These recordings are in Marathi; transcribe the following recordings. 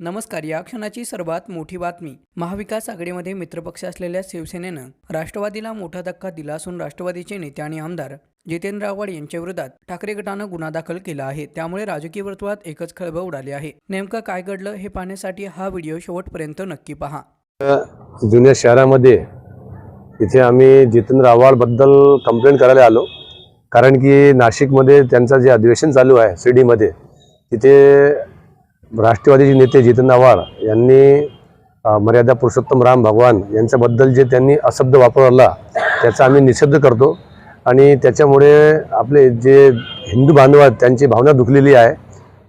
नमस्कार या क्षणाची सर्वात मोठी बातमी. महाविकास आघाडीमध्ये मित्रपक्ष असलेल्या शिवसेनेनं राष्ट्रवादीला मोठा धक्का दिला असून राष्ट्रवादीचे नेते आणि आमदार जितेंद्र आव्हाड यांच्याविरोधात ठाकरे गटानं गुन्हा दाखल केला आहे. त्यामुळे राजकीय वर्तुळात एकच खळबळ उडाली आहे. नेमकं काय घडलं हे पाहण्यासाठी हा व्हिडिओ शेवटपर्यंत नक्की पहा. जुन्या शहरामध्ये इथे आम्ही जितेंद्र आव्हाडबद्दल कंप्लेंट करायला आलो. कारण की नाशिकमध्ये त्यांचं जे अधिवेशन चालू आहे सीडीमध्ये तिथे राष्ट्रवादीचे नेते जितेंद्र आव्हाड यांनी मर्यादा पुरुषोत्तम राम भगवान यांच्याबद्दल जे त्यांनी अशब्द वापरला त्याचा आम्ही निषेध करतो. आणि त्याच्यामुळे आपले जे हिंदू बांधव आहेत त्यांची भावना दुखलेली आहे.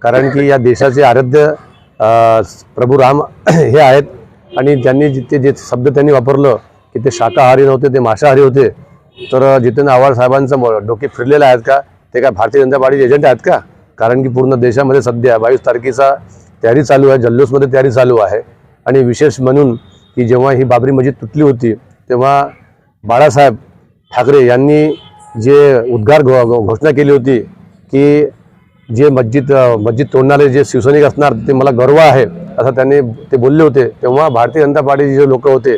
कारण की या देशाचे आराध्य प्रभू राम हे आहेत. आणि त्यांनी जिथे जे शब्द त्यांनी वापरलं की ते शाकाहारी नव्हते ते मांसाहारी होते तर जितेंद्र आव्हाड साहेबांचं डोके फिरलेलं आहेत का? ते काय भारतीय जनता पार्टीचे एजंट आहेत का? कारण की पूर्ण देशामध्ये सध्या बावीस तारखेचा तयारी चालू आहे जल्लोषमध्ये तयारी चालू आहे. आणि विशेष म्हणून की जेव्हा ही बाबरी मस्जिद तुटली होती तेव्हा बाळासाहेब ठाकरे यांनी जे उद्गार घो घोषणा केली होती की जे मस्जिद मस्जिद तोडणारे जे शिवसैनिक असणार ते मला गर्व आहे असं त्यांनी ते बोलले होते. तेव्हा भारतीय जनता पार्टीचे जे लोक होते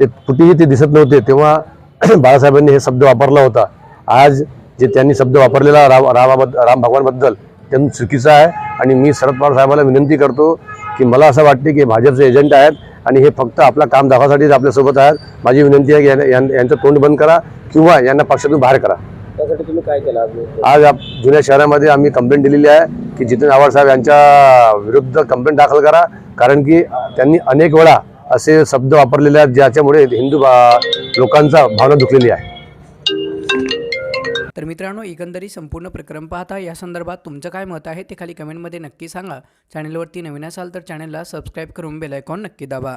ते कुठेही ते दिसत नव्हते. तेव्हा बाळासाहेबांनी हे शब्द वापरला होता. आज जे त्यांनी शब्द वापरलेला राम रामाबद्दल राम भगवानबद्दल त्यांनी चुकीचा आहे. आणि मी शरद पवार साहेबांना विनंती करतो की मला असं वाटते की भाजपचे एजंट आहेत आणि हे फक्त आपलं काम दाखवासाठीच आपल्यासोबत आहेत. माझी विनंती आहे की यांचं तोंड बंद करा किंवा यांना पक्षातून बाहेर करा. त्यासाठी तुम्ही काय केलं आज? आज आप जुन्या शहरामध्ये आम्ही कंप्लेंट दिलेली आहे की जितेंद्र आव्हाड साहेब यांच्या विरुद्ध कंप्लेंट दाखल करा. कारण की त्यांनी अनेक वेळा असे शब्द वापरलेले आहेत ज्याच्यामुळे हिंदू लोकांचा भावना दुखलेली आहे. तर मित्रांनो एकंदरीत संपूर्ण प्रकरण पाहता या संदर्भात तुमचं काय मत आहे ते खाली कमेंटमध्ये नक्की सांगा. चॅनलवरती नवीन असाल तर चॅनलला सबस्क्राईब करून बेल आयकॉन नक्की दाबा.